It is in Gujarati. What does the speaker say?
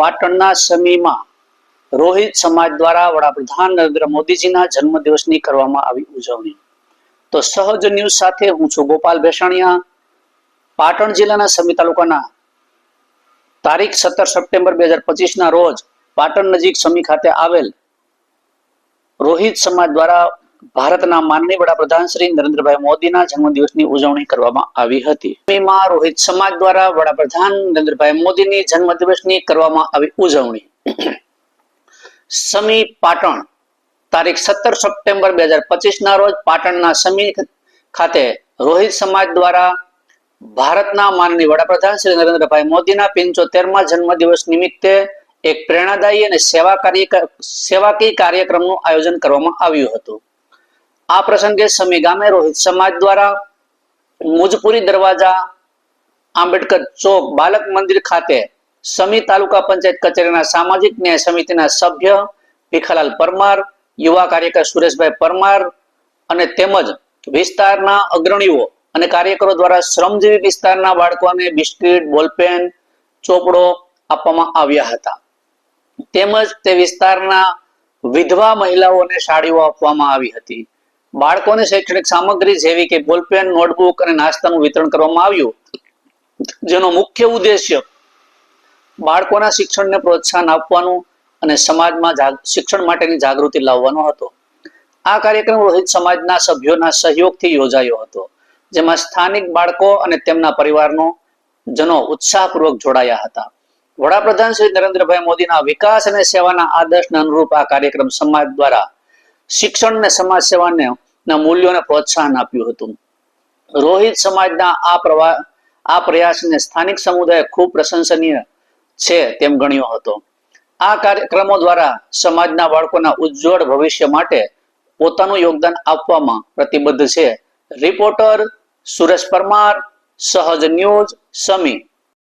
પાટણના સમીમાં રોહિત સમાજ દ્વારા વડાપ્રધાન નરેન્દ્ર મોદીજીના જન્મદિવસની કરવામાં આવી ઉજવણી. તો સહજ ન્યૂઝ સાથે હું છું ગોપાલ ભેસાણીયા. પાટણ જિલ્લાના સમી તાલુકાના તારીખ સત્તર સપ્ટેમ્બર બે હજાર પચીસના રોજ પાટણ નજીક સમી ખાતે આવેલ રોહિત સમાજ દ્વારા ભારતના માનનીય વડાપ્રધાન શ્રી નરેન્દ્રભાઈ મોદીના જન્મદિવસની ઉજવણી કરવામાં આવી હતી. સમીમાં રોહિત સમાજ દ્વારા વડાપ્રધાન નરેન્દ્રભાઈ મોદીની જન્મદિવસની કરવામાં આવી ઉજવણી. સમી પાટણ, તારીખ સત્તર સપ્ટેમ્બર બે હજાર પચીસના રોજ પાટણના સમી ખાતે રોહિત સમાજ દ્વારા ભારતના માનનીય વડાપ્રધાન શ્રી નરેન્દ્રભાઈ મોદીના પિંચોતેરમા જન્મદિવસ નિમિત્તે એક પ્રેરણાદાયી અને સેવા કાર્ય સેવાકીય કાર્યક્રમનું આયોજન કરવામાં આવ્યું હતું. આ પ્રસંગે સમી ગામે રોહિત સમાજ દ્વારા મુજપુરી દરવાજા આંબેડકર ચોક બાલક મંદિર ખાતે સમી તાલુકા પંચાયત કચેરીના સામાજિક ન્યાય સમિતિના સભ્ય ભીખાલાલ પરમાર, યુવા કાર્યકર સુરેશભાઈ પરમાર અને તેમજ વિસ્તારના અગ્રણીઓ અને કાર્યકરો દ્વારા શ્રમજીવી વિસ્તારના બાળકોને બિસ્કિટ, બોલપેન, ચોપડો આપવામાં આવ્યા હતા. તેમજ તે વિસ્તારના વિધવા મહિલાઓને સાડીઓ આપવામાં આવી હતી. બાળકોને શૈક્ષણિક સામગ્રી જેવી કે બોલપેન નોટબુક અને નાસ્તાનું વિતરણ કરવામાં આવ્યું. જેનો મુખ્ય ઉદ્દેશ્ય બાળકોના શિક્ષણને પ્રોત્સાહન આપવાનું અને સમાજમાં શિક્ષણ માટેની જાગૃતિ લાવવાનો હતો. આ કાર્યક્રમ રોહિત સમાજના સભ્યોના સહયોગથી યોજાયો હતો, જેમાં સ્થાનિક બાળકો અને તેમના પરિવારનો જનો ઉત્સાહપૂર્વક જોડાયા હતા. વડાપ્રધાન શ્રી નરેન્દ્રભાઈ મોદીના વિકાસ અને સેવાના આદર્શને અનુરૂપ આ કાર્યક્રમ સમાજ દ્વારા શિક્ષણ ને સમાજ સેવાને ના મૂલ્યોને પ્રોત્સાહન આપ્યું હતું. રોહિત સમાજના આ પ્રવા, આ પ્રયાસને સ્થાનિક સમુદાય ખૂબ પ્રશંસનીય છે તેમ ગણ્યો હતો. આ કાર્યક્રમો દ્વારા સમાજના બાળકોના ઉજ્જવળ ભવિષ્ય માટે પોતાનું યોગદાન આપવામાં પ્રતિબદ્ધ છે. રિપોર્ટર સુરેશ પરમાર, સહજ ન્યૂઝ, સમી.